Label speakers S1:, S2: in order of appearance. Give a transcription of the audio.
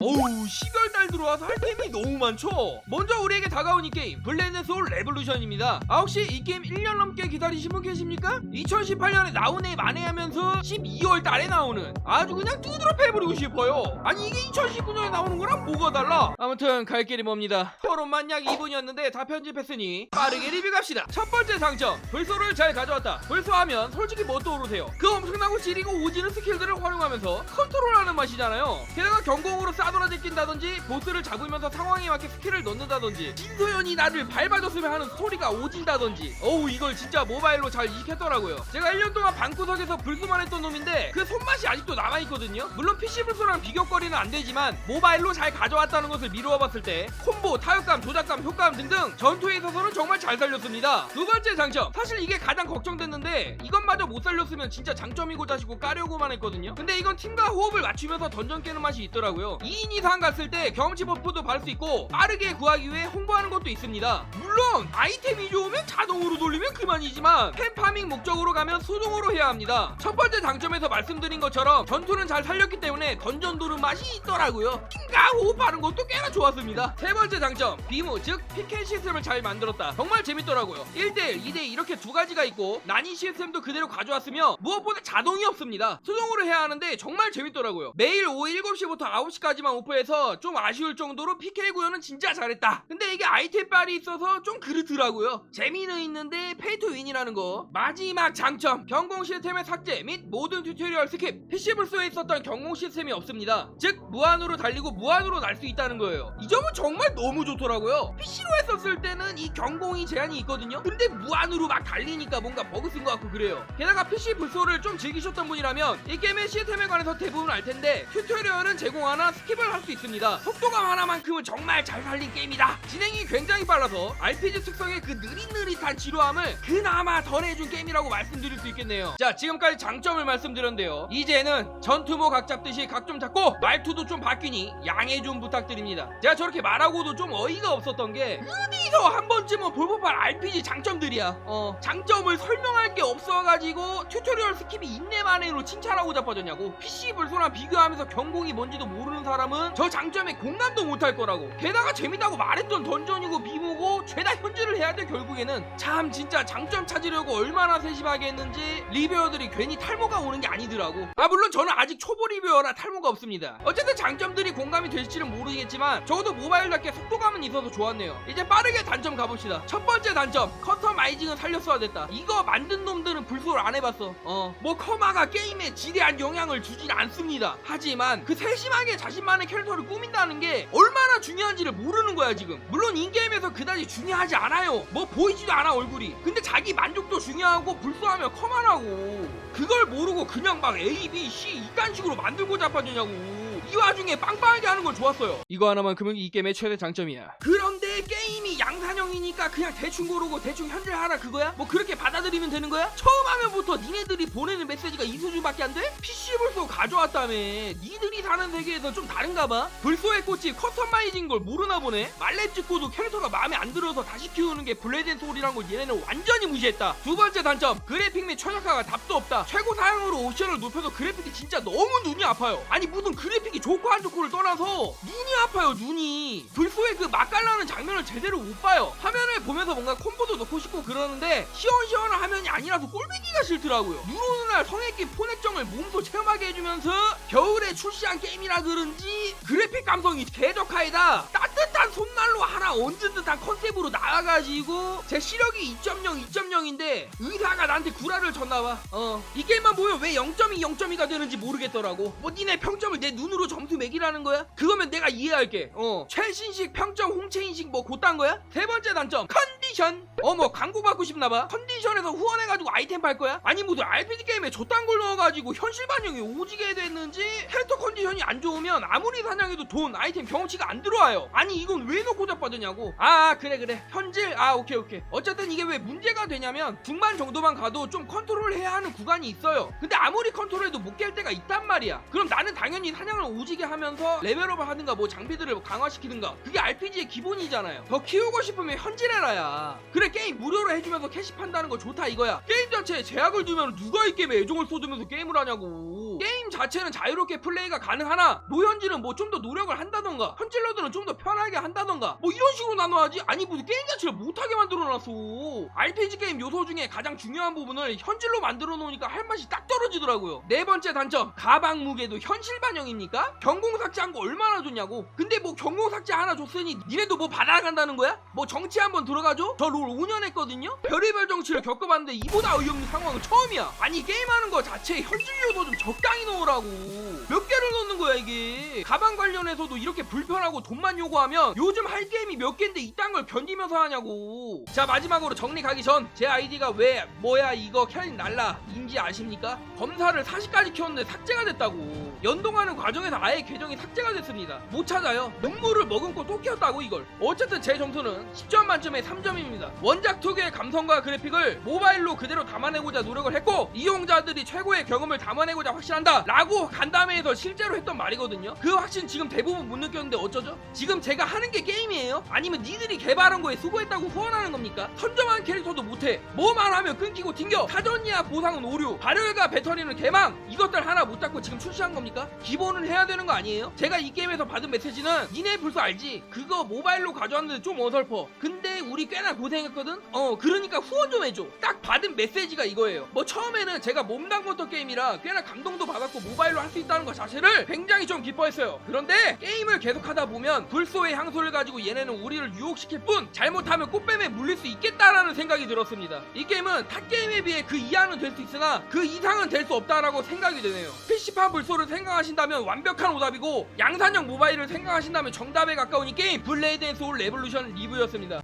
S1: 어우 12월달 들어와서 할 게임이 너무 많죠? 먼저 우리에게 다가온 이 게임 블레드 소울 레볼루션입니다. 아 혹시 이 게임 1년 넘게 기다리신 분 계십니까? 2018년에 나온 애 만회하면서 12월 달에 나오는 아주 그냥 두드러 패버리고 싶어요. 아니 이게 2019년에 나오는 거랑 뭐가 달라? 아무튼 갈 길이 멉니다. 토론만 약 2분이었는데 다 편집했으니 빠르게 리뷰 갑시다. 첫 번째 장점 불소를 잘 가져왔다. 불소하면 솔직히 뭐 떠오르세요? 그 엄청나고 지리고 오지는 스킬들을 활용하면서 컨트롤하는 맛이잖아요. 게다가 경공으로 싸 돌아 제낀다든지 보스를 잡으면서 상황에 맞게 스킬을 넣는다든지 진소연이 나를 밟아줬으면 하는 스토리가 오진다든지. 어우 이걸 진짜 모바일로 잘 익혔더라고요. 제가 1년 동안 방구석에서 불수만 했던 놈인데 그 손맛이 아직도 남아있거든요. 물론 PC 불소랑 비교거리는 안 되지만 모바일로 잘 가져왔다는 것을 미루어 봤을 때 콤보, 타격감, 조작감, 효과음 등등 전투에 있어서는 정말 잘 살렸습니다. 두 번째 장점. 사실 이게 가장 걱정됐는데 이것마저 못 살렸으면 진짜 장점이고 자시고 까려고만 했거든요. 근데 이건 팀과 호흡을 맞추면서 던전 깨는 맛이 있더라고요 2인 이상 갔을 때 경험치 버프도 받을 수 있고 빠르게 구하기 위해 홍보하는 것도 있습니다. 물론 아이템이 좋으면 자동으로 돌리면 그만이지만 펜파밍 목적으로 가면 수동으로 해야 합니다. 첫 번째 장점에서 말씀드린 것처럼 전투는 잘 살렸기 때문에 던전 도는 맛이 있더라고요. 팀과 호흡하는 것도 꽤나 좋았습니다. 세 번째 장점 비무 즉 피켓 시스템을 잘 만들었다. 정말 재밌더라고요. 1대1 2대2 이렇게 두 가지가 있고 난이 시스템도 그대로 가져왔으며 무엇보다 자동이 없습니다. 수동으로 해야 하는데 정말 재밌더라고요. 매일 오후 7시부터 9시까지만 오프해서 좀 아쉬울 정도로 PK 구현은 진짜 잘했다. 근데 이게 아이템 빨이 있어서 좀 그렇더라고요. 재미는 있는데 페이 투 윈이라는 거. 마지막 장점. 경공 시스템의 삭제 및 모든 튜토리얼 스킵. PC 불소에 있었던 경공 시스템이 없습니다. 즉 무한으로 달리고 무한으로 날 수 있다는 거예요. 이 점은 정말 너무 좋더라고요. PC로 했었을 때는 이 경공이 제한이 있거든요. 근데 무한으로 막 달리니까 뭔가 버그 쓴 것 같고 그래요. 게다가 PC 불소를 좀 즐기셨던 분이라면 이 게임의 시스템에 관해서 대부분 알 텐데 튜토리얼은 제공하나 스킵 을할수 있습니다. 속도감 하나만큼은 정말 잘 살린 게임이다. 진행이 굉장히 빨라서 RPG 특성의 그 느릿느릿한 지루함을 그나마 덜해준 게임이라고 말씀드릴 수 있겠네요. 자 지금까지 장점을 말씀드렸는데요. 이제는 전투모 각 잡듯이 각 좀 잡고 말투도 좀 바뀌니 양해 좀 부탁드립니다. 제가 저렇게 말하고도 좀 어이가 없었던 게 어디서 한 번쯤은 볼법한 RPG 장점들이야. 어 장점을 설명할 게 없어가지고 튜토리얼 스킵이 인내만으로 칭찬하고 자빠졌냐고. PC 불소랑 비교하면서 경공이 뭔지도 모르는 사람 은 저 장점에 공감도 못할 거라고. 게다가 재밌다고 말했던 던전이고 미모고 죄다 현질을 해야 돼 결국에는. 참 진짜 장점 찾으려고 얼마나 세심하게 했는지 리뷰어들이 괜히 탈모가 오는 게 아니더라고. 아 물론 저는 아직 초보 리뷰어라 탈모가 없습니다. 어쨌든 장점들이 공감이 될지는 모르겠지만 적어도 모바일답게 속도감은 있어서 좋았네요. 이제 빠르게 단점 가봅시다. 첫 번째 단점 커스터마이징은 살렸어야 됐다. 이거 만든 놈들은 불소를 안 해봤어. 어뭐 커마가 게임에 지대한 영향을 주진 않습니다. 하지만 그 세심하게 자신만의 캐릭터를 꾸민다는 게 얼마나 중요한지를 모르는 거야 지금. 물론 인게임에서 그다지 중요하지 않아요. 뭐 보이지도 않아 얼굴이. 근데 자기 만족도 중요하고 불소하면 커만하고. 그걸 모르고 그냥 막 A, B, C 이딴 식으로 만들고 자빠지냐고. 이 와중에 빵빵하게 하는 건 좋았어요. 이거 하나만큼은 이 게임의 최대 장점이야. 그런 데 게임이 양산형이니까 그냥 대충 고르고 대충 현질하라 그거야? 뭐 그렇게 받아들이면 되는 거야? 처음 하면부터 니네들이 보내는 메시지가 이 수준밖에 안 돼? PC 불소 가져왔다며. 니들이 사는 세계에서 좀 다른가 봐? 불소의 꽃이 커스터마이징 걸 모르나 보네? 말렙 찍고도 캐릭터가 마음에 안 들어서 다시 키우는 게 블레덴 소울이란 걸 얘네는 완전히 무시했다. 두 번째 단점 그래픽 및 최적화가 답도 없다. 최고 사양으로 옵션을 높여도 그래픽이 진짜 너무 눈이 아파요. 아니 무슨 그래픽이 좋고 안 좋고를 떠나서 눈이 아파요 눈이. 불소의 그 맛깔나는 장면 을 제대로 못 봐요. 화면을 보면서 뭔가 콤보도 넣고 싶고 그러는데 시원시원한 화면이 아니라서 꼴보기가 싫더라고요. 눈 오는 날 성액기 폰액정을 몸소 체험하게 해주면서 겨울에 출시한 게임이라 그런지 그래픽 감성이 개적하에다. 따뜻한 손난로 하나 얹은 듯한 컨셉으로 나와가지고 제 시력이 2.0 2.0 인데 의사가 나한테 구라를 쳤나봐. 어 이 게임만 보면 왜 0.2 0.2가 되는지 모르겠더라고. 뭐 니네 평점을 내 눈으로 점수 매기라는 거야? 그거면 내가 이해할게. 어. 최신식 평점 홍채인식 뭐 곧단 거야? 세 번째 단점. 컨디션. 어뭐 광고 받고 싶나봐. 컨디 션에서 후원해가지고 아이템 팔 거야? 아니 무슨 RPG 게임에 저딴 걸 넣어가지고 현실 반영이 오지게 됐는지 캐릭터 컨디션이 안 좋으면 아무리 사냥해도 돈 아이템 경험치가 안 들어와요. 아니 이건 왜 넣고 자빠졌냐고? 아 그래 그래. 현질? 아 오케이 오케이. 어쨌든 이게 왜 문제가 되냐면 중반 정도만 가도 좀 컨트롤 해야 하는 구간이 있어요. 근데 아무리 컨트롤해도 못 깰 때가 있단 말이야. 그럼 나는 당연히 사냥을 오지게 하면서 레벨업을 하든가 뭐 장비들을 강화시키든가 그게 RPG의 기본이잖아요. 더 키우고 싶으면 현질해라야. 그래 게임 무료로 해주면서 캐시 판다는 거 좋다 이거야. 게임 자체에 제약을 두면 누가 이 게임에 애정을 쏟으면서 게임을 하냐고 게임 자체는 자유롭게 플레이가 가능하나 노현진은 뭐 좀 더 노력을 한다던가 현질러들은 좀 더 편하게 한다던가 뭐 이런 식으로 나눠야지 아니 무슨 게임 자체를 못하게 만들어놨어 RPG 게임 요소 중에 가장 중요한 부분을 현질로 만들어 놓으니까 할 맛이 딱 떨어지더라고요 네 번째 단점 가방 무게도 현실 반영입니까? 경공 삭제한 거 얼마나 좋냐고 근데 뭐 경공 삭제 하나 줬으니 니네도 뭐 받아간다는 거야? 뭐 정치 한번 들어가죠? 저 롤 5년 했거든요? 별의별 정치를 겪어봤는데 이보다 어이없는 상황은 처음이야 아니 게임하는 거 자체에 현질 요소 좀 적 당히 넣으라고. 몇 개를 넣는 거야 이게? 가방 관련해서도 이렇게 불편하고 돈만 요구하면 요즘 할 게임이 몇 개인데 이딴 걸 견디면서 하냐고. 자 마지막으로 정리 가기 전 제 아이디가 왜 뭐야 이거 캐릭 날라 인지 아십니까? 검사를 40까지 키웠는데 삭제가 됐다고. 연동하는 과정에서 아예 계정이 삭제가 됐습니다. 못 찾아요. 눈물을 머금고 또 키웠다고 이걸. 어쨌든 제 점수는 10점 만점에 3점입니다. 원작 특유의 감성과 그래픽을 모바일로 그대로 담아내고자 노력을 했고 이용자들이 최고의 경험을 담아내고자 확신한 다 라고 간담회에서 실제로 했던 말이거든요 그 확신 지금 대부분 못 느꼈는데 어쩌죠? 지금 제가 하는 게 게임이에요? 아니면 니들이 개발한 거에 수고했다고 후원하는 겁니까? 선점한 캐릭터도 못해 뭐만 하면 끊기고 튕겨 사전이야 보상은 오류 발열과 배터리는 개망 이것들 하나 못 잡고 지금 출시한 겁니까? 기본은 해야 되는 거 아니에요? 제가 이 게임에서 받은 메시지는 니네 불소 알지? 그거 모바일로 가져왔는데 좀 어설퍼 근데 우리 꽤나 고생했거든? 어 그러니까 후원 좀 해줘 딱 받은 메시지가 이거예요 뭐 처음에는 제가 몸담 컨터 게임이라 꽤나 감동도 받았고 모바일로 할 수 있다는 것 자체를 굉장히 좀 기뻐했어요. 그런데 게임을 계속하다 보면 불소의 향수를 가지고 얘네는 우리를 유혹시킬 뿐 잘못하면 꽃뱀에 물릴 수 있겠다라는 생각이 들었습니다. 이 게임은 타 게임에 비해 그 이하는 될 수 있으나 그 이상은 될 수 없다라고 생각이 되네요. PC판 불소를 생각하신다면 완벽한 오답이고 양산형 모바일을 생각하신다면 정답에 가까운 이 게임 블레이드 앤 소울 레볼루션 리뷰였습니다